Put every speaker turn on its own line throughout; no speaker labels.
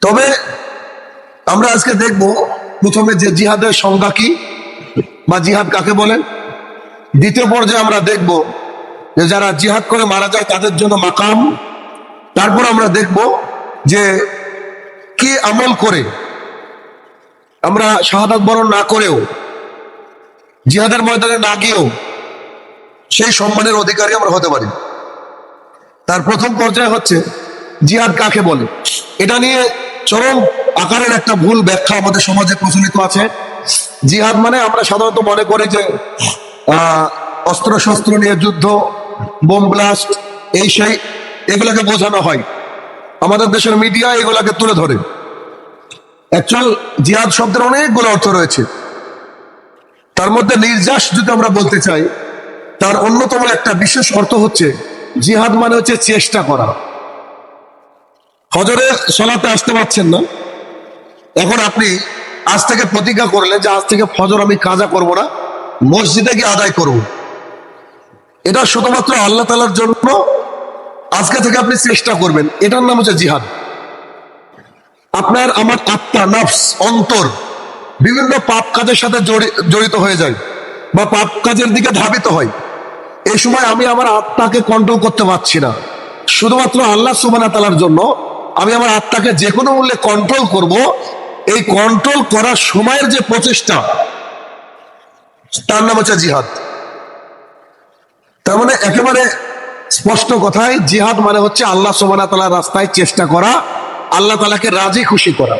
তবে আমরা আজকে দেখব প্রথমে যে জিহাদের সংজ্ঞা কি বা জিহাদ কাকে বলেন দ্বিতীয় পর্যায়ে আমরা দেখব যে যারা জিহাদ করে মারা যায় তাদের জন্য মাকাম। তারপর আমরা দেখব যে কি আমল করে। আমরা শাহাদাত বরণ না করেও, জিহাদের ময়দানে না গিয়েও সেই সম্মানের অধিকারী আমরা হতে পারি। তার প্রথম পর্যায়ে হচ্ছে জিহাদ কাকে বলে। এটা নিয়ে চরম আকারের একটা ভুল ব্যাখ্যা আমাদের সমাজে প্রচলিত আছে। জিহাদ মানে আমরা সাধারণত মনে করি যে অস্ত্র শস্ত্র নিয়ে যুদ্ধ বোম ব্লাস্ট এই সেই, এগুলোকে বোঝানো হয়। আমাদের দেশের মিডিয়া এগুলাকে তুলে ধরে। অ্যাকচুয়াল জিহাদ শব্দের অনেকগুলো অর্থ রয়েছে। তার মধ্যে নির্যাস যদি আমরা বলতে চাই, তার অন্যতম একটা বিশেষ অর্থ হচ্ছে, জিহাদ মানে হচ্ছে চেষ্টা করা। হজরে সলাতে আসতে পারছেন না। এখন আপনি আজ থেকে প্রতিজ্ঞা করলেন যে আজ থেকে ফজর আমি কাজা করব না, মসজিদে গিয়ে আদায় করব। এটা শুধুমাত্র আল্লাহ তালার জন্য আজকে থেকে আপনি চেষ্টা করবেন। এটার নাম হচ্ছে জিহাদ। আপনার, আমার আত্মা, নফস, অন্তর বিভিন্ন পাপ কাজের সাথে জড়িত হয়ে যায় বা পাপ কাজের দিকে ধাবিত হয়। এই সময় আমি আমার আত্মাকে কন্ট্রোল করতে পারছি না। শুধুমাত্র আল্লাহ সুবানা তালার জন্য আমি আমার আত্মাকে যে কোনো মূল্যে কন্ট্রোল করব। এই কন্ট্রোল করার সময়ের যে প্রচেষ্টা, তার নাম হচ্ছে জিহাদ। তার মানে একেবারে স্পষ্ট কথায় জিহাদ মানে হচ্ছে আল্লাহ সুবানা তালার রাস্তায় চেষ্টা করা, আল্লাহ তালাকে রাজি খুশি করা।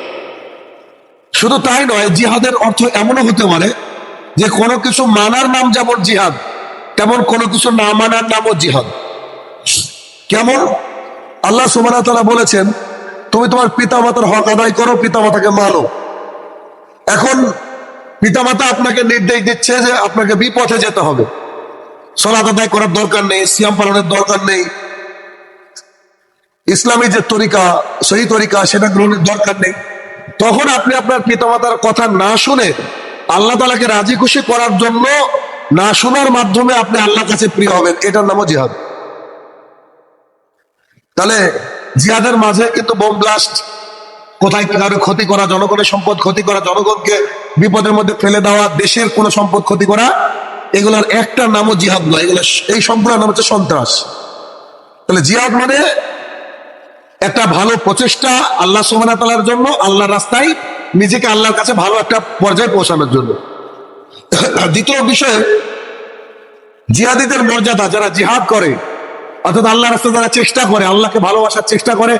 শুধু তাই নয়, জিহাদের অর্থ এমনও হতে পারে যে কোনো কিছু মানার নাম যেমন জিহাদ, তেমন কোনো কিছু না মানার নামও জিহাদ। কেমন? আল্লাহ সুবানা তালা বলেছেন তুমি তোমার পিতামাতার হক আদায় করো, পিতামাতাকে মানো এখন পিতামাতা আপনাকে নির্দেশ দিচ্ছে যে আপনাকে বিপথে যেতে হবে। সলাত আদায় করার দরকার নেই, সিয়াম পালনের দরকার নেই। ইসলামী যে তরিকা সেই তরিকা, সেটা গ্রহণের দরকার নেই। তখন আপনি আপনার পিতামাতার কথা না শুনে আল্লাহ তালাকে রাজি খুশি করার জন্য না শোনার মাধ্যমে আপনি আল্লাহর কাছে প্রিয় হবেন, এটার নামও জিহাদ। তাহলে জিহাদের মাঝে কিন্তু বোম ব্লাস্ট কোথায় কারও ক্ষতি করা, জনগণের সম্পদ ক্ষতি করা, জনগণকে বিপদের মধ্যে ফেলে দেওয়া, দেশের কোনো সম্পদ ক্ষতি করা, এগুলোর একটা নামও জিহাদ নয়। এগুলো এই সম্পূর্ণ নাম হচ্ছে সন্ত্রাস। তাহলে জিহাদ মানে একটা ভালো প্রচেষ্টা আল্লাহ সোমানা তালার জন্য, আল্লাহর রাস্তায় নিজেকে আল্লাহর কাছে ভালো একটা পর্যায়ে পৌঁছানোর জন্য। দ্বিতীয় বিষয়, জিহাদিদের মর্যাদা, যারা জিহাদ করে অর্থাৎ আল্লাহ রাস্তা যারা চেষ্টা করে, আল্লাহকে ভালোবাসার চেষ্টা করে,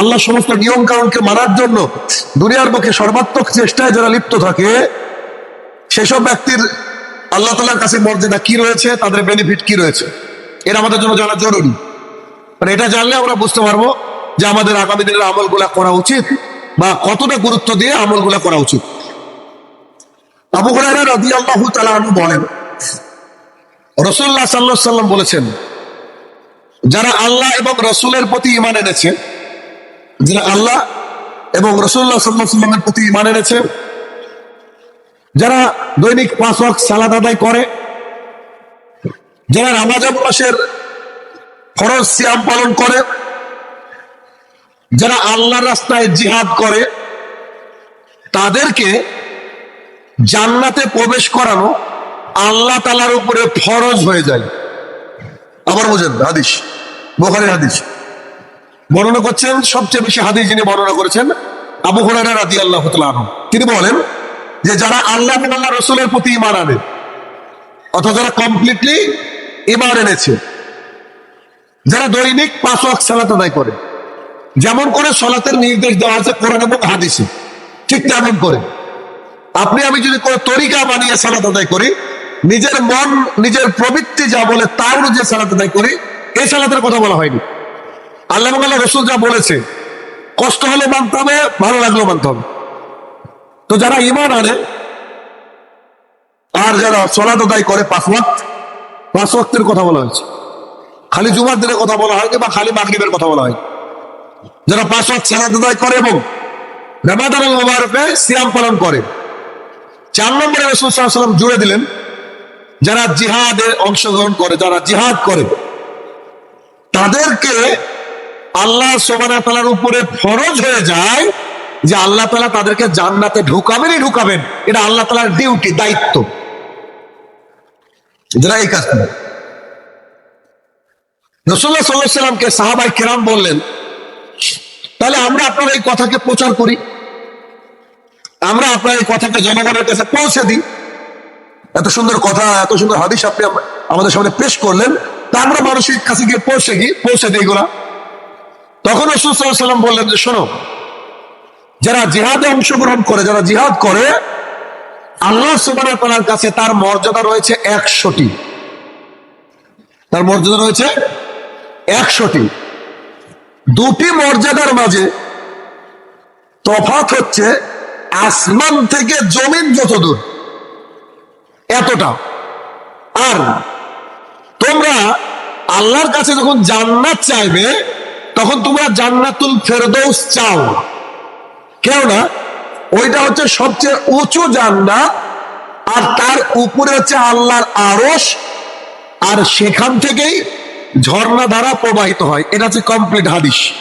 আল্লাহ সমস্ত নিয়ম কানুনকে মানার জন্য দুনিয়ার পক্ষে সর্বাত্মক চেষ্টায় যারা লিপ্ত থাকে, সেসব ব্যক্তির আল্লাহ তালার কাছে মর্যাদা কি রয়েছে, তাদের বেনিফিট কি রয়েছে? এটা আমাদের জন্য জানা জরুরি। মানে এটা জানলে আমরা বুঝতে পারব যে আমাদের আগামী দিনের আমলগুলা করা উচিত বা কতটা গুরুত্ব দিয়ে আমলগুলা করা উচিত। আবু হুরায়রা রাদিয়াল্লাহু তাআলা বলেন, রাসূলুল্লাহ সাল্লাল্লাহু আলাইহি সাল্লাম বলেছেন যারা আল্লাহ এবং রসুলের প্রতি ঈমান এনেছে, যারা আল্লাহ এবং রসুল্লাহ সাল্লামের প্রতি ঈমান এনেছে, যারা দৈনিক পাঁচ ওয়াক্ত সালাত আদায় করে, যারা রামাজান মাসের ফরজ সিয়াম পালন করে, যারা আল্লাহর রাস্তায় জিহাদ করে, তাদেরকে জান্নাতে প্রবেশ করানো আল্লাহ তালার উপরে ফরজ হয়ে যায়। আবার বোঝেন, হাদিস। বোখারের হাদিস। বর্ণনা করছেন, সবচেয়ে বেশি হাদিস যিনি বর্ণনা করেছেন, আবু হরারা রাদি আল্লাহ তিনি বলেন যে, যারা আল্লাহ আল্লাহ রসুলের প্রতি ইমান আনে অথবা যারা কমপ্লিটলি ইমান এনেছে, যারা দৈনিক পাঁচ ওয়াক্ত সালাত আদায় করে, যেমন করে সলাতের নির্দেশ দেওয়া আছে কোরআন এবং হাদিসে, ঠিক তেমন করে। আপনি, আমি যদি কোনো তরিকা বানিয়ে সালাত আদায় করি, নিজের মন, নিজের প্রবৃত্তি যা বলে তার অনুযায়ী সালাত আদায় করি এই সালাতের কথা বলা হয়নি। আল্লাহ আল্লাহ রসুল যা বলেছে, কষ্ট হলে মানতে হবে, ভালো লাগলেও মানতে হবে। তো যারা ইমান আনে, আর যারা সলাত আদায় করে পাঁচ ওয়াক্ত, পাঁচ ওয়াক্তের কথা বলা হয়েছে। খালি জুমার দিনের কথা বলা হয়নি বা খালি মাগরিবের কথা বলা হয় যারা পাঁচ ওয়াক্ত সালাত আদায় করে এবং রামাদান মোবারকে সিয়াম পালন করে, চার নম্বরে রসুল সাল্লাম জুড়ে দিলেন, যারা জিহাদে অংশগ্রহণ করে, যারা জিহাদ করে তাদেরকে আল্লাহ সোমানা তালার উপরে ফরজ হয়ে যায় যে আল্লাহ তালা তাদেরকে জান্নাতে ঢুকাবেনই ঢুকাবেন। এটা আল্লাহ তালার ডিউটি দায়িত্ব। যারা এই কাজ করে। রসুল্লাহ সাহাবাই কেরাম বললেন, তাহলে আমরা আপনার এই কথাকে প্রচার করি। আমরা আপনার এই কথাকে জনগণের কাছে পৌঁছে দিই। এত সুন্দর কথা, এত সুন্দর হাদিস আপনি আমাদের সামনে পেশ করলেন। তা আমরা মানুষের কাছে গিয়ে পৌঁছে গিয়ে পৌঁছে দিই এগুলা তখন রসুল সাল্লাহ সাল্লাম বললেন যে, শোনো, যারা জিহাদে অংশগ্রহণ করে, যারা জিহাদ করে, আল্লাহ সুবাহ তালার কাছে তার মর্যাদা রয়েছে একশোটি। তার মর্যাদা রয়েছে একশোটি। দুটি মর্যাদার মাঝে তফাৎ হচ্ছে আসমান থেকে জমিন যত দূর এতটা। আর তোমরা আল্লাহর কাছে যখন জান্নাত চাইবে, তখন তোমরা জান্নাতুল ফেরদৌস চাও। কেউ না? ওইটা হচ্ছে সবচেয়ে উঁচু জান্নাত, আর তার উপরে হচ্ছে আল্লাহর আরস আর সেখান থেকেই ঝর্ণা দ্বারা প্রবাহিত হয়। এটা হচ্ছে কমপ্লিট হাদিস।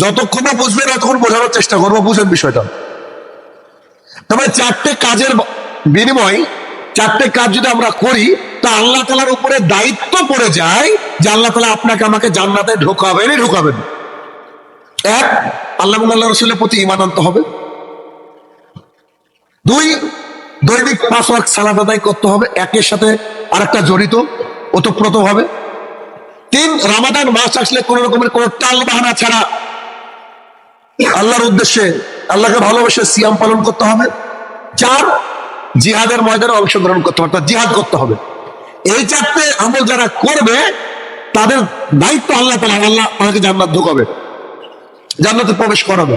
যতক্ষণ না বুঝবেন বোঝানোর চেষ্টা করব, বুঝেন বিষয়টা। তবে চারটে কাজের বিনিময় চারটে কাজ যদি আমরা করি, তা আল্লাহ তালার উপরে দায়িত্ব পড়ে যায় যে আল্লাহ তালা আপনাকে আমাকে জান্নাতে ঢোকাবেনই ঢোকাবেন। এক, আল্লাহ আল্লাহ রসুলের প্রতি ইমান আনতে হবে। দুই, দৈনিক পাঁচ ওয়াক্ত সালাদ আদায় করতে হবে, একের সাথে আরেকটা জড়িত, ওতপ্রোত হবে তিন, রামাদান মাস আসলে কোন রকমের কোন টাল বাহানা ছাড়া আল্লাহর উদ্দেশ্যে, আল্লাহকে ভালোবেসে সিয়াম পালন করতে হবে। চার জিহাদের ময়দানে অংশগ্রহণ করতে হবে জিহাদ করতে হবে। এই চারটে আমল যারা করবে, তাদের দায়িত্ব আল্লাহ তালা আল্লাহ আমাকে জান্নাত ঢুকাবে, জান্নাতে প্রবেশ করাবে।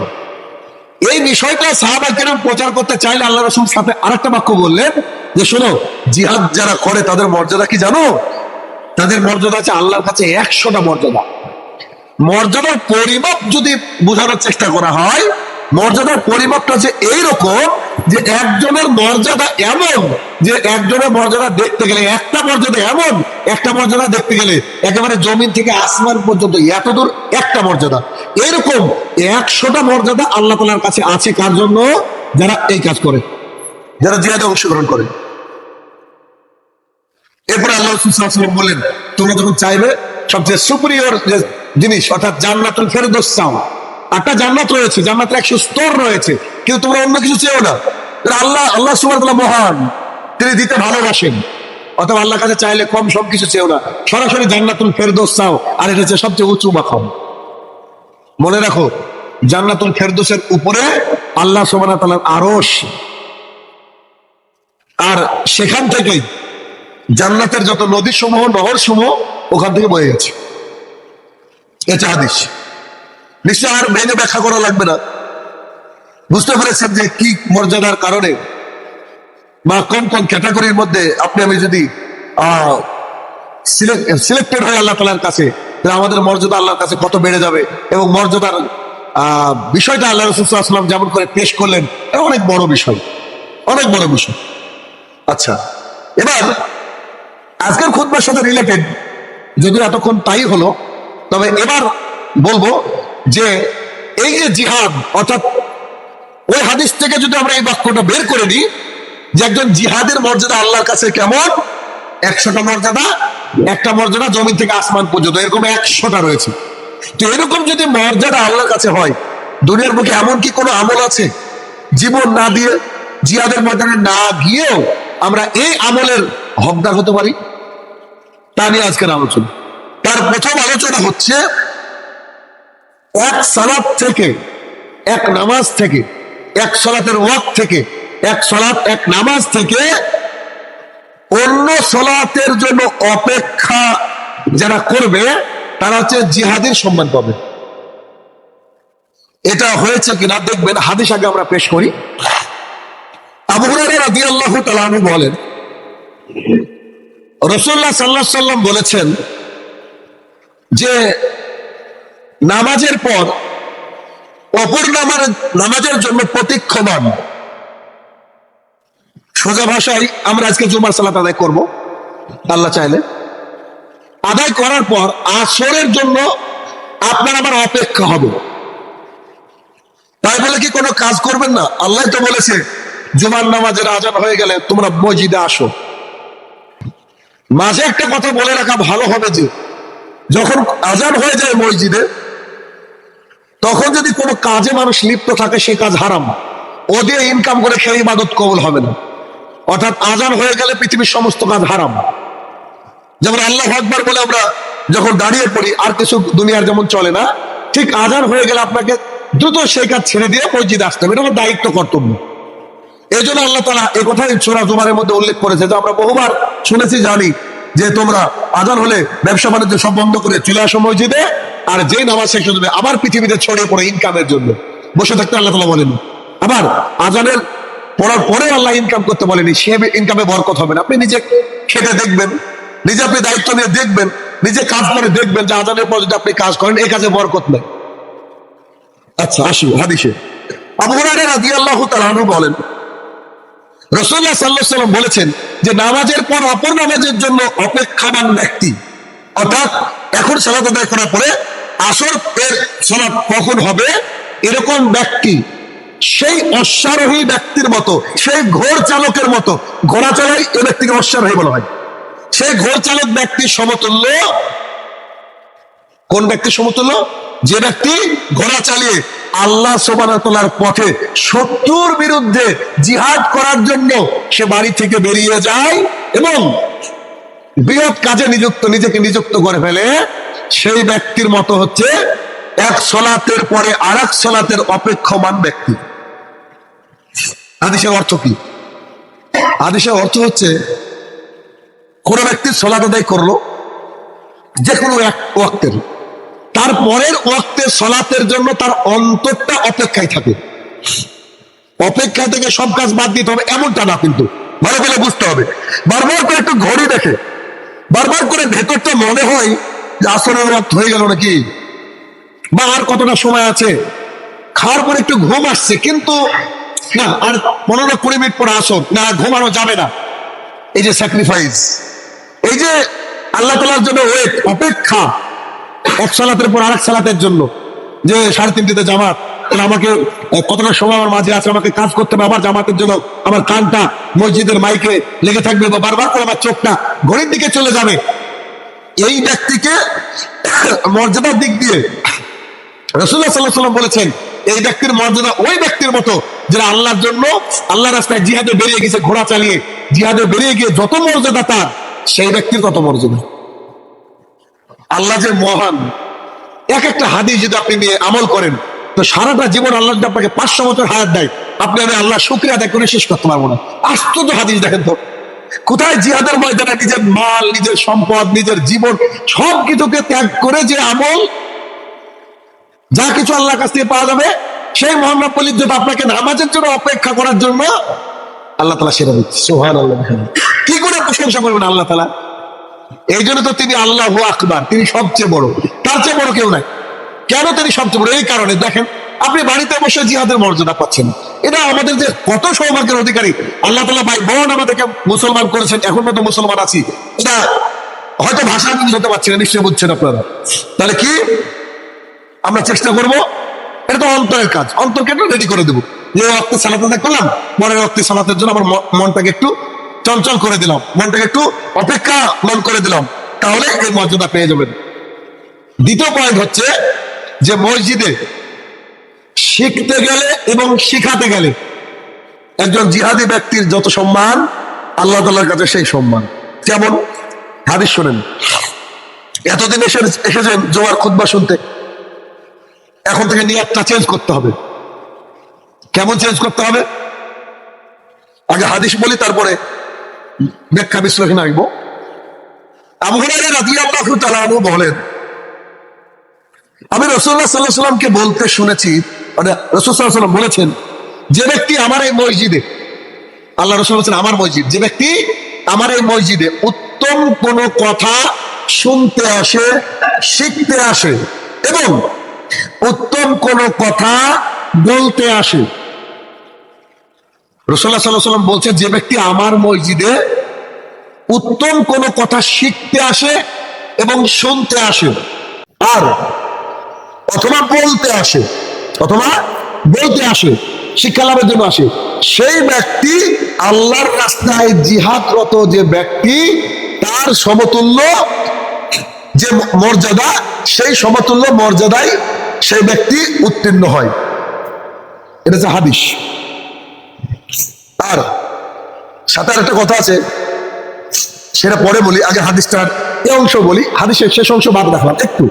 এই বিষয়টা সাহাবা কেরাম প্রচার করতে চাইলে আল্লাহ রসুল সাথে আরেকটা বাক্য বললেন যে, শোনো, জিহাদ যারা করে, তাদের মর্যাদা কি জানো? তাদের মর্যাদা আছে আল্লাহর কাছে একশোটা মর্যাদা। মর্যাদার পরিমাপ যদি বোঝানোর চেষ্টা করা হয় মর্যাদার পরিমাপটা হচ্ছে এইরকম যে একজনের মর্যাদা এমন যে একজনের মর্যাদা দেখতে গেলে, একটা মর্যাদা এমন, একটা মর্যাদা দেখতে গেলে একেবারে জমিন থেকে আসমান পর্যন্ত এত দূর একটা মর্যাদা। এরকম একশোটা মর্যাদা আল্লাহ তালার কাছে আছে কার জন্য? যারা এই কাজ করে, যারা জিহাদে অংশগ্রহণ করে। এরপরে আল্লাহ বললেন তোমরা যখন চাইবে, সবচেয়ে সুপ্রিয়র জিনিস, অর্থাৎ জান্নাতুল ফেরদৌস চাও একটা জান্নাত রয়েছে, জান্নাতের একশো স্তর রয়েছে, কিন্তু তোমরা অন্য কিছু চেও না। আল্লাহ আল্লাহ সুবাহ মহান, তিনি দিতে ভালোবাসেন। অথবা আল্লাহ কাছে চাইলে কম সব কিছু চেও না। সরাসরি জান্নাতুল ফেরদৌস চাও, আর এটা হচ্ছে সবচেয়ে উঁচু মাখাম মনে রাখো, জান্নাতুল ফেরদৌসের উপরে আল্লাহ সুবাহ তালার আরস আর সেখান থেকেই জান্নাতের যত নদী সমূহ নহর সমূহ ওখান থেকে বয়ে গেছে। এটা হাদিস। নিশ্চয় আর ভেঙে ব্যাখ্যা করা লাগবে না। বুঝতে পেরেছেন যে কি মর্যাদার কারণে বা কোন কোন ক্যাটাগরির মধ্যে আপনি আমি যদি সিলেক্টেড হয় আল্লাহ তালার কাছে, তাহলে আমাদের মর্যাদা আল্লাহর কাছে কত বেড়ে যাবে এবং মর্যাদার বিষয়টা আল্লাহ রসুলাম যেমন করে পেশ করলেন, এটা অনেক বড় বিষয়। অনেক বড় বিষয়। আচ্ছা এবার আজকের খুতবার সাথে রিলেটেড যদি এতক্ষণ তাই হলো, তবে এবার বলব যে এই যে জিহাদ, অর্থাৎ ওই হাদিস থেকে যদি আমরা এই বাক্যটা বের করে দিই যে একজন জিহাদের মর্যাদা আল্লাহর কাছে কেমন? একশোটা মর্যাদা, একটা মর্যাদা জমিন থেকে আসমান পর্যন্ত, এরকম একশোটা রয়েছে। তো এরকম যদি মর্যাদা আল্লাহর কাছে হয়, দুনিয়ার মুখে এমন কি কোনো আমল আছে? জীবন না দিয়ে, জিহাদের ময়দানে না গিয়েও আমরা এই আমলের হকদার হতে পারি? তা নিয়ে আজকের আলোচনা। তার প্রথম আলোচনা হচ্ছে এক সালাত থেকে, এক নামাজ থেকে, এক সলাতের ওয়াক থেকে, এক সলাত, এক নামাজ থেকে অন্য সলাতের জন্য অপেক্ষা যারা করবে, তারা হচ্ছে জিহাদের সম্মান পাবে। এটা হয়েছে কিনা দেখবেন, হাদিস আগে আমরা পেশ করি। আবু হুরায়রা রাদিয়াল্লাহু তাআলা আনহু বলেন রসুল্লাহ সাল্লাহ সাল্লাম বলেছেন যে নামাজের পর অপর নামার নামাজের জন্য প্রতীক্ষমান। সোজা ভাষায় আমরা আজকে জুমার সালাত আদায় করব, আল্লাহ চাইলে। আদায় করার পর আসরের জন্য আপনার আমার অপেক্ষা হবে। তাই বলে কি কোনো কাজ করবেন না? আল্লাহ তো বলেছে, জুমার নামাজের আজান হয়ে গেলে তোমরা মসজিদে আসো। মাঝে একটা কথা বলে রাখা ভালো হবে যে, যখন আজান হয়ে যায় মসজিদে তখন যদি কোনো কাজে মানুষ লিপ্ত থাকে, সে কাজ হারাম। ও দিয়ে ইনকাম করে খেয়ে ইবাদত কবুল হবে না। অর্থাৎ আজান হয়ে গেলে পৃথিবীর সমস্ত কাজ হারাম। যেমন আল্লাহ আকবর বলে আমরা যখন দাঁড়িয়ে পড়ি, আর কিছু দুনিয়ার যেমন চলে না, ঠিক আজান হয়ে গেলে আপনাকে দ্রুত সেই কাজ ছেড়ে দিয়ে মসজিদে আসতে হবে। এটা আমার দায়িত্ব, কর্তব্য। এই জন্য আল্লাহ তালা এই কথাই সোরা জুমারের মধ্যে উল্লেখ করেছে, যে আমরা বহুবার শুনেছি, জানি যে তোমরা আজান হলে ব্যবসা বাণিজ্য সব বন্ধ করে চলে আসো মসজিদে আর যে নামাজ শেষ হয়ে যাবে, আবার পৃথিবীতে ছড়িয়ে পড়ে ইনকামের জন্য। বসে থাকতে আল্লাহ তালা বলেন। আবার আজানের পড়ার পরে আল্লাহ ইনকাম করতে বলেনি, সে ইনকামে বরকত হবে না। আপনি নিজে খেটে দেখবেন, নিজে আপনি দায়িত্ব নিয়ে দেখবেন, নিজে কাজ করে দেখবেন যে আজানের পর যদি আপনি কাজ করেন, এই কাজে বরকত নেই। আচ্ছা আসি, হাদিসে। বলেন সাল্লাম বলেছেন যে নামাজের পর অপর নামাজের জন্য অপেক্ষামান ব্যক্তি, অর্থাৎ এখন সালাত আদায় করার পরে আসর এর সালাত কখন হবে? এরকম ব্যক্তি, সেই অশ্বারোহী ব্যক্তির মতো, সেই ঘোর চালকের মতো, ঘোড়া চালাই এ ব্যক্তিকে অশ্বারোহী বলা হয়। সেই ঘোর চালক ব্যক্তির সমতুল্য কোন ব্যক্তি সমতুল্য? যে ব্যক্তি ঘোড়া চালিয়ে আল্লাহ সোবানাতলার পথে শত্রুর বিরুদ্ধে জিহাদ করার জন্য সে বাড়ি থেকে বেরিয়ে যায় এবং বৃহৎ কাজে নিযুক্ত, নিজেকে নিযুক্ত করে ফেলে। সেই ব্যক্তির মতো হচ্ছে এক সলাতের পরে আর এক সলাতের অপেক্ষমান ব্যক্তি। আদিসের অর্থ কি? আদিসের অর্থ হচ্ছে, কোন ব্যক্তি সলাত আদায় করল যে কোনো এক ওয়াক্তের। তারপরের ওয়াক্তের সলাতের জন্য তার অন্তরটা অপেক্ষায় থাকে। অপেক্ষা থেকে সব কাজ বাদ দিতে হবে, এমনটা না কিন্তু। ভালো করে বুঝতে হবে। বারবার করে একটু ঘড়ি দেখে, বারবার করে ভেতরটা মনে হয় যে আসলে রাত হয়ে গেল নাকি? বা আর কতটা সময় আছে? খাওয়ার পরে একটু ঘুম আসছে, কিন্তু না, আর পনেরো কুড়ি মিনিট পরে আসুন না, ঘুমানো যাবে না। এই যে স্যাক্রিফাইস এই যে আল্লাহ তালার জন্য ওয়েট, অপেক্ষা, এক সালাতের পর আরেক সালাতের জন্য, যে সাড়ে তিনটিতে জামাত আমাকে কতটা সময় আমার মাঝে আছে, আমাকে কাজ করতে হবে আবার জামাতের জন্য, আমার কানটা মসজিদের মাইকে লেগে থাকবে, বা বারবার করে আমার চোখটা ঘড়ির দিকে চলে যাবে। এই ব্যক্তিকে মর্যাদার দিক দিয়ে রসুল্লাহ সাল্লাহ সাল্লাম বলেছেন, এই ব্যক্তির মর্যাদা ওই ব্যক্তির মতো যারা আল্লাহর জন্য আল্লাহ রাস্তায় জিহাদে বেরিয়ে গেছে, ঘোড়া চালিয়ে জিহাদে বেরিয়ে গিয়ে যত মর্যাদা তার, সেই ব্যক্তির তত মর্যাদা। আল্লাহ যে মহান এক একটা হাদিস যদি আপনি নিয়ে আমল করেন, তো সারাটা জীবন আল্লাহ আপনাকে পাঁচশো বছর হায়াত দেয়, আপনি আমি আল্লাহ শুক্রিয়া আদায় করে শেষ করতে পারব না। আশ্চর্য হাদিস দেখেন তো। কোথায় জিহাদের ময়দানে নিজের মাল, নিজের সম্পদ, নিজের জীবন সব কিছুকে ত্যাগ করে যে আমল? যা কিছু আল্লাহর কাছ থেকে পাওয়া যাবে, সেই মোহাম্মদ পল্লীর জন্য আপনাকে নামাজের জন্য অপেক্ষা করার জন্য আল্লাহ তালা সেটা দিচ্ছে। সোহান আল্লাহ কি করে প্রশংসা করবেন আল্লাহ তালা? এই জন্য তো তিনি আল্লাহ আকবার, তিনি সবচেয়ে বড়। তার চেয়ে বড় কেউ নাই। কেন তিনি সবচেয়ে বড়? এই কারণে। দেখেন, আপনি বাড়িতে বসে জিহাদের মর্যাদা পাচ্ছেন এটা আমাদের যে কত সৌভাগ্যের অধিকারী। আল্লাহ তালা ভাই বোন আমাদেরকে মুসলমান করেছেন, এখন মতো মুসলমান আছি। এটা হয়তো ভাষা বুঝতে পারছি না, নিশ্চয়ই বুঝছেন আপনারা। তাহলে কি? আমরা চেষ্টা করব, এটা তো অন্তরের কাজ। অন্তরকে রেডি করে দেবো। যে রক্তে সালাত করলাম, পরের রক্তে সালাতের জন্য আমার মনটাকে একটু চঞ্চল করে দিলাম। মনটাকে একটু অপেক্ষা মন করে দিলাম। তাহলে এই মর্যাদা পেয়ে যাবেন। দ্বিতীয় পয়েন্ট হচ্ছে যে মসজিদে শিখতে গেলে এবং শিখাতে গেলে একজন জিহাদি ব্যক্তির যত সম্মান, আল্লাহ তালার কাছে সেই সম্মান। যেমন হাদিস শোনেন, এতদিন এসে এসেছেন জোয়ার খুদ্া শুনতে। এখন থেকে নিয়তটা চেঞ্জ করতে হবে। কেমন চেঞ্জ করতে হবে? আগে হাদিস বলি, তারপরে ব্যাখ্যা বিশ্লেষণ আসব। আমি রসুল্লাহ আলাইহি সাল্লামকে বলতে শুনেছি মানে রাসূল সাল্লাল্লাহু আলাইহি সাল্লাম বলেছেন, যে ব্যক্তি আমার এই মসজিদে আল্লাহ রসুল বলছেন, আমার মসজিদ। যে ব্যক্তি আমার এই মসজিদে উত্তম কোন কথা শুনতে আসে, শিখতে আসে এবং উত্তম কোন কথা বলতে আসে। সাল্লাম বলছে যে ব্যক্তি আমার মসজিদে উত্তম কোন কথা শিখতে আসে এবং শুনতে আসে আর অথবা বলতে আসে অথবা বলতে আসে, শিক্ষা লাভের জন্য আসে। সেই ব্যক্তি আল্লাহর রাস্তায় জিহাদরত যে ব্যক্তি, তার সমতুল্য যে মর্যাদা, সেই সমতুল্য মর্যাদায় সেই ব্যক্তি উত্তীর্ণ হয়। এটা হচ্ছে হাদিস। আর সাথে আর একটা কথা আছে, সেটা পরে বলি, আগে হাদিসটার এই অংশ বলি, হাদিসের শেষ অংশ বাদ রাখলাম, একটু।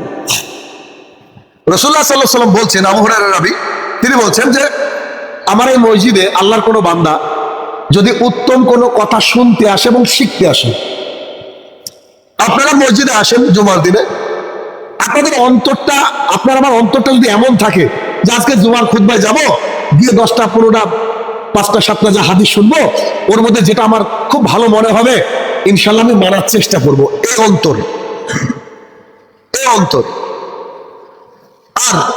রসুল্লাহ সাল্লাহ সাল্লাম বলছেন, আবু হরার রাবি, তিনি বলছেন যে, আমার এই মসজিদে আল্লাহর কোনো বান্দা যদি উত্তম কোনো কথা শুনতে আসে এবং শিখতে আসে, আপনারা মসজিদে আসেন জুমার দিনে, আপনাদের অন্তরটা, আপনার আমার অন্তরটা যদি এমন থাকে যে আজকে জুমার খুদ্ায় যাব, গিয়ে দশটা, পনেরোটা, পাঁচটা, সাতটা যা হাদিস শুনব, ওর মধ্যে যেটা আমার খুব ভালো মনে হবে ইনশাল্লাহ আমি মানার চেষ্টা করব। এই অন্তর এই অন্তর। আর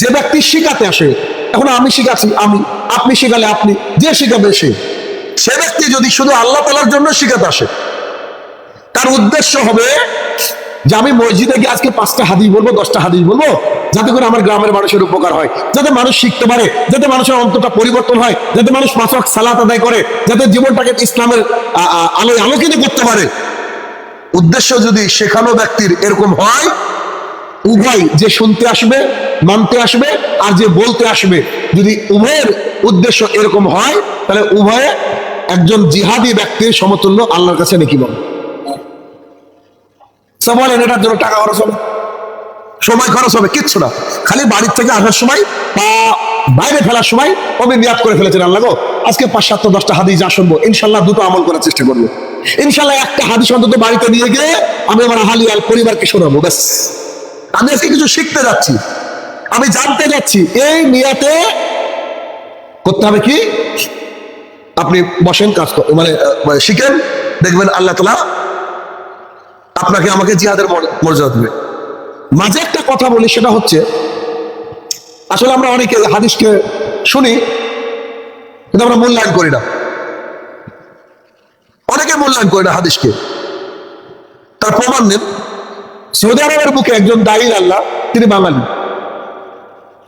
যে ব্যক্তি শিখাতে আসে, এখন আমি শিখাচ্ছি, আমি, আপনি শিখালে আপনি, যে শিখাবে সে। সে ব্যক্তি যদি শুধু আল্লাহ তালার জন্য শিখাতে আসে, তার উদ্দেশ্য হবে যে আমি মসজিদে গিয়ে আজকে পাঁচটা হাদিস বলব, দশটা হাদিস বলব, যাতে করে আমার গ্রামের মানুষের উপকার হয়, যাতে মানুষ শিখতে পারে, যাতে মানুষের অন্তরটা পরিবর্তন হয়, যাতে মানুষ ওয়াক্ত সালাত আদায় করে, যাতে জীবনটাকে ইসলামের আলোয় আলোকিত করতে পারে। উদ্দেশ্য যদি শেখানো ব্যক্তির এরকম হয় উভয় যে শুনতে আসবে, মানতে আসবে আর যে বলতে আসবে। যদি উভয়ের উদ্দেশ্য এরকম হয়, তাহলে উভয়ে একজন জিহাদি ব্যক্তির সমতুল্য আল্লাহর কাছে নাকি বল। বলেন, এটার জন্য টাকা খরচ হবে? সময় খরচ হবে, কিচ্ছু না। খালি বাড়ির থেকে আসার সময়, পা বাইরে ফেলার সময় আমি নিয়াত করে ফেলেছেন আল্লাহ গো? আজকে পাঁচ সাতটা, দশটা হাদিস যা ইনশাল্লাহ দুটো আমল করার চেষ্টা করব। ইনশাল্লাহ একটা হাদিস অন্তত বাড়িতে নিয়ে গিয়ে আমি আমার হালিয়াল পরিবারকে শোনাবো, ব্যাস। আমি আজকে কিছু শিখতে যাচ্ছি। আমি জানতে যাচ্ছি, এই নিয়াতে করতে হবে কি? আপনি বসেন, কাজ মানে শিখেন, দেখবেন আল্লাহ তালা আপনাকে আমাকে জিহাদের মর্যাদা দেবে। মাঝে একটা কথা বলি, সেটা হচ্ছে, আসলে আমরা অনেকে হাদিসকে শুনি, কিন্তু আমরা মূল্যায়ন করি না। অনেকে মূল্যায়ন করি না হাদিসকে। তার প্রমাণ নেন। সৌদি আরবের বুকে একজন দায়ী আল্লাহ, তিনি বাঙালি।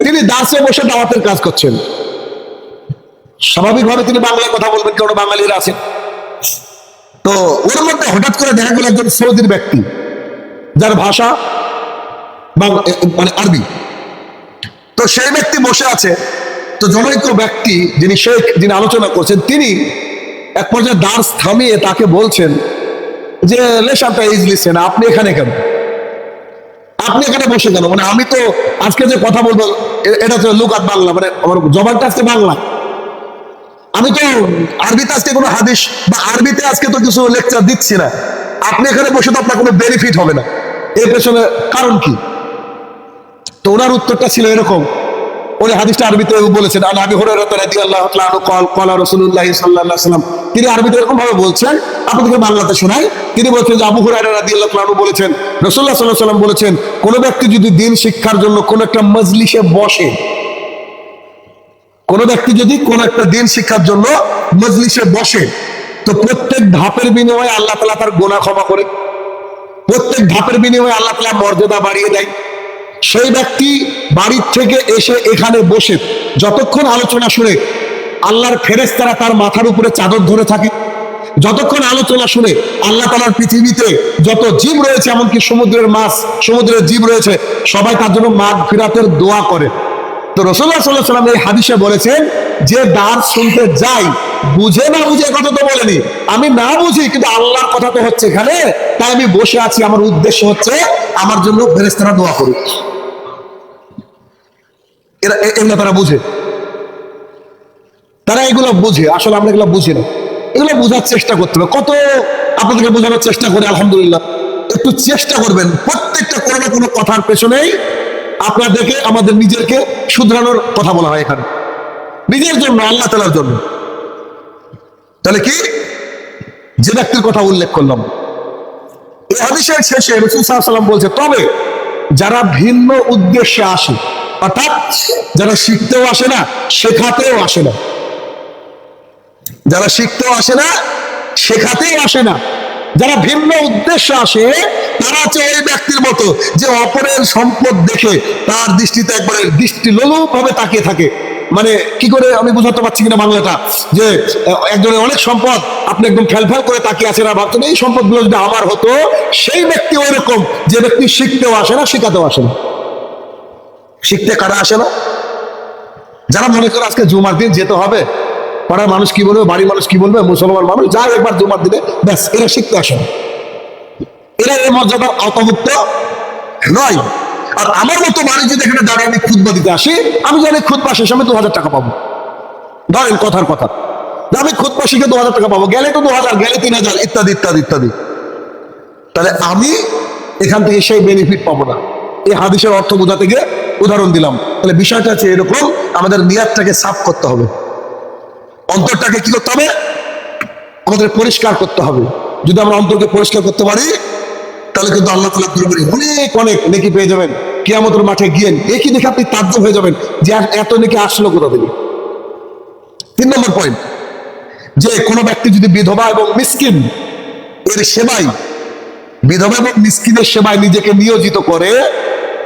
তিনি দাসে বসে দাওয়াতের কাজ করছেন। স্বাভাবিকভাবে তিনি বাংলায় কথা বলবেন কারণ বাঙালিরা আছেন? তো ওর মধ্যে হঠাৎ করে দেখা গেল একজন সৌদির ব্যক্তি, যার ভাষা মানে আরবি। তো সেই ব্যক্তি বসে আছে। তো জনৈক ব্যক্তি, যিনি শেখ, যিনি আলোচনা করছেন, তিনি এক পর্যায়ে দাস থামিয়ে তাকে বলছেন যে লেশানটা ইজলিসেন আপনি এখানে কেন? আপনি এখানে বসে গেল। মানে আমি তো আজকে যে কথা বলব এটা তো লুকাত বাংলা মানে আমার জবানটা আজকে বাংলা। আমি তো আরবিতে আজকে কোনো হাদিস বা আরবিতে আজকে তো কিছু লেকচার দিচ্ছি না। আপনি এখানে বসে তো আপনার কোনো বেনিফিট হবে না। এর পেছনে কারণ কি? তো ওনার উত্তরটা ছিল এরকম। উনি হাদিসটা আরবিতে বলেছেন আল আবি হুরায়রা রাদিয়াল্লাহু তাআলা কল, কলা রাসূলুল্লাহ সাল্লাল্লাহু আলাইহি সাল্লাম তিনি আরবিতে এরকম ভাবে বলছেন আপনাদের বাংলাতে শোনাই তিনি বলছেন যে আবু হুরায়রা রাদিয়াল্লাহু তাআলা বলেছেন, রাসূলুল্লাহ সাল্লাল্লাহু আলাইহি সাল্লাম বলেছেন, কোন ব্যক্তি যদি দিন শিক্ষার জন্য কোন একটা মজলিসে বসে, কোন ব্যক্তি যদি কোন একটা দিন শিক্ষার জন্য মজলিসে বসে, তো প্রত্যেক ধাপের বিনিময়ে আল্লাহ তালা তার গোনা ক্ষমা করে। প্রত্যেক ধাপের বিনিময়ে আল্লাহ তালা মর্যাদা বাড়িয়ে দেয়। সেই ব্যক্তি বাড়ির থেকে এসে এখানে বসে, যতক্ষণ আলোচনা শুনে, আল্লাহর ফেরেস্তারা তার মাথার উপরে চাদর ধরে থাকে যতক্ষণ আলোচনা শুনে আল্লাহ তালার পৃথিবীতে যত জীব রয়েছে, এমনকি সমুদ্রের মাছ, সমুদ্রের জীব রয়েছে, সবাই তার জন্য মাঘ ফিরাতের দোয়া করে। তো রসুল্লাহ সাল্লাহ সাল্লাম এই হাদিসে বলেছেন, যে দাঁত শুনতে যাই বুঝে না বুঝে কথা তো বলেনি। আমি না বুঝি, কিন্তু আল্লাহর কথা তো হচ্ছে এখানে, তাই আমি বসে আছি। আমার উদ্দেশ্য হচ্ছে, আমার জন্য ফেরেস্তারা দোয়া করুক। এরা এগুলো তারা বুঝে। তারা এগুলো বুঝে। আসলে আমরা এগুলো বুঝি না। এগুলো বোঝার চেষ্টা করতে হবে। কত আপনাদেরকে বোঝানোর চেষ্টা করে, আলহামদুলিল্লাহ। একটু চেষ্টা করবেন। প্রত্যেকটা কোনো না কোনো কথার পেছনেই আপনাদেরকে, আমাদের নিজেকে শুধরানোর কথা বলা হয় এখানে। নিজের জন্য, আল্লাহ তালার জন্য। তাহলে কি? যে ব্যক্তির কথা উল্লেখ করলাম। এই হাদিসের শেষে রসুল সাল্লাম বলছে, তবে যারা ভিন্ন উদ্দেশ্যে আসে, অর্থাৎ যারা শিখতেও আসে না, শেখাতেও আসে না যারা শিখতেও আসে না, শেখাতেই আসে না। যারা ভিন্ন উদ্দেশ্যে আসে, তারা হচ্ছে ওই ব্যক্তির মতো যে অপরের সম্পদ দেখে তার দৃষ্টিতে একবারে দৃষ্টি লোলুপ ভাবে তাকিয়ে থাকে। মানে কি করে আমি বুঝাতে পারছি কিনা বাংলাটা? যে একজনের অনেক সম্পদ, আপনি একদম ফেলফেল করে তাকিয়ে আছেন আর ভাবছেন এই সম্পদগুলো যদি আমার হতো, সেই ব্যক্তি ওই রকম যে ব্যক্তি শিখতেও আসে না, শেখাতেও আসে না। শিখতে কারা আসে না? যারা মনে করে আজকে জুমার দিন যেতে হবে পাড়ার মানুষ কি বলবে, বাড়ির মানুষ কি বলবে, মুসলমান মানুষ, যা একবার জুমার দিনে ব্যাস, এরা শিখতে আসে এরা এর মর্যাদার আওতাভুক্ত নয়। আর আমার মতো মানুষ যদি এখানে দাঁড়িয়ে আমি খুদবা দিতে আসি, আমি জানি খুদবা শেষে, আমি দু হাজার টাকা পাবো। ধরেন কথার কথা। আমি খুদবা শিখে দু হাজার টাকা পাবো, গেলে তো দু হাজার গেলে তিন হাজার, ইত্যাদি ইত্যাদি ইত্যাদি। তাহলে আমি এখান থেকে সেই বেনিফিট পাবো না। এই হাদিসের অর্থ বোঝাতে গিয়ে উদাহরণ দিলাম। তাহলে বিষয়টা হচ্ছে এরকম, আমাদের নিয়াতটাকে সাফ করতে হবে। অন্তরটাকে কি করতে হবে? আমাদের পরিষ্কার করতে হবে। যদি আমরা অন্তরকে পরিষ্কার করতে পারি, তাহলে কিন্তু আল্লাহ তালা দরবারে অনেক অনেক নেকি পেয়ে যাবেন। কিয়ামতের মাঠে গিয়ে একই দেখে আপনি তাজ্য হয়ে যাবেন যে এত নেকি আসলো কোথা থেকে? তিন নম্বর পয়েন্ট যে কোনো ব্যক্তি যদি বিধবা এবং মিসকিন, এর সেবাই, বিধবা এবং মিসকিনের সেবায় নিজেকে নিয়োজিত করে,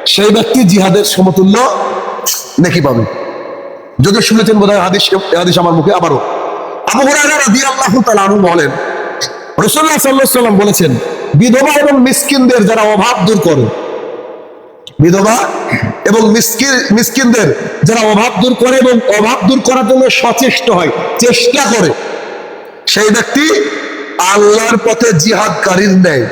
সেই ব্যক্তি জিহাদের সমতুল্য নেকি পাবে। যদি শুনেছেন বোধ হয় হাদিস হাদিস আমার মুখে আবারও। আবু তাআলা বলেন, রাসূলুল্লাহ সাল্লাল্লাহু সাল্লাম বলেছেন, বিধবা এবং মিসকিনদের যারা অভাব দূর করে, বিধবা এবং মিসকিন, মিসকিনদের যারা অভাব দূর করে এবং অভাব দূর করার জন্য সচেষ্ট হয়, চেষ্টা করে, সেই ব্যক্তি আল্লাহর পথে জিহাদকারীর নেয়